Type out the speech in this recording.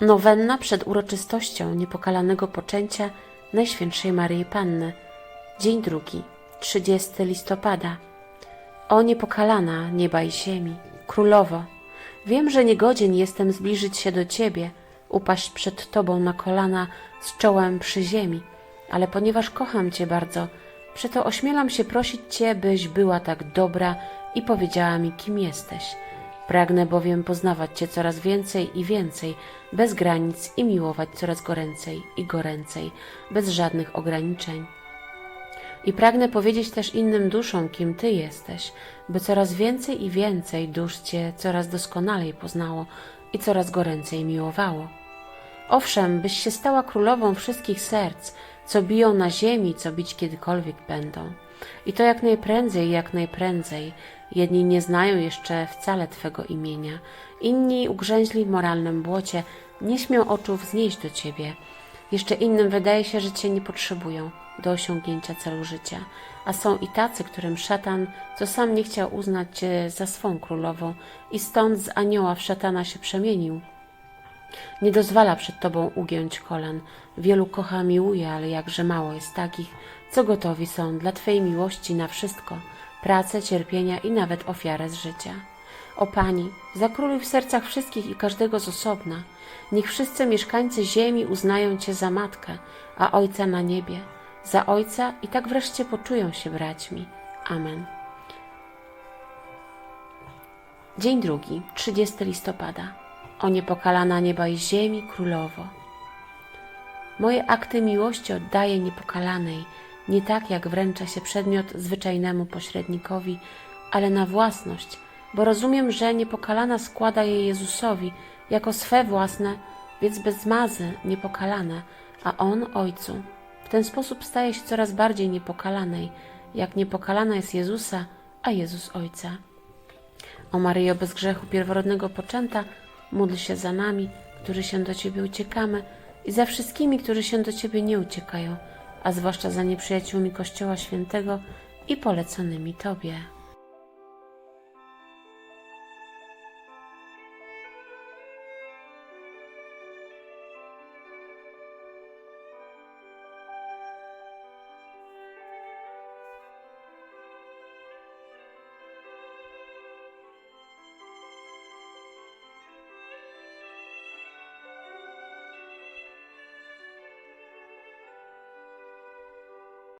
Nowenna przed uroczystością niepokalanego poczęcia Najświętszej Maryi Panny. Dzień drugi, 30 listopada. O niepokalana nieba i ziemi, królowo, wiem, że niegodzien jestem zbliżyć się do Ciebie, upaść przed Tobą na kolana z czołem przy ziemi, ale ponieważ kocham Cię bardzo, przeto ośmielam się prosić Cię, byś była tak dobra i powiedziała mi, kim jesteś. Pragnę bowiem poznawać Cię coraz więcej i więcej, bez granic i miłować coraz goręcej i goręcej, bez żadnych ograniczeń. I pragnę powiedzieć też innym duszom, kim Ty jesteś, by coraz więcej i więcej dusz Cię coraz doskonalej poznało i coraz goręcej miłowało. Owszem, byś się stała królową wszystkich serc, co biją na ziemi, co bić kiedykolwiek będą. I to jak najprędzej, jak najprędzej. Jedni nie znają jeszcze wcale Twego imienia, inni ugrzęźli w moralnym błocie, nie śmią oczu wznieść do Ciebie. Jeszcze innym wydaje się, że Cię nie potrzebują do osiągnięcia celu życia, a są i tacy, którym szatan, co sam nie chciał uznać Cię za swą królową i stąd z anioła w szatana się przemienił. Nie dozwala przed Tobą ugiąć kolan. Wielu kocha, miłuje, ale jakże mało jest takich, co gotowi są dla Twojej miłości na wszystko, pracę, cierpienia i nawet ofiarę z życia. O Pani, zakróluj w sercach wszystkich i każdego z osobna. Niech wszyscy mieszkańcy ziemi uznają Cię za Matkę, a Ojca na niebie, za Ojca i tak wreszcie poczują się braćmi. Amen. Dzień drugi, 30 listopada. O niepokalana nieba i ziemi królowo. Moje akty miłości oddaję niepokalanej, nie tak jak wręcza się przedmiot zwyczajnemu pośrednikowi, ale na własność, bo rozumiem, że niepokalana składa je Jezusowi jako swe własne, więc bez mazy niepokalane, a On Ojcu. W ten sposób staje się coraz bardziej niepokalanej, jak niepokalana jest Jezusa, a Jezus Ojca. O Maryjo bez grzechu pierworodnego poczęta, módl się za nami, którzy się do Ciebie uciekamy i za wszystkimi, którzy się do Ciebie nie uciekają, a zwłaszcza za nieprzyjaciółmi Kościoła Świętego i poleconymi Tobie.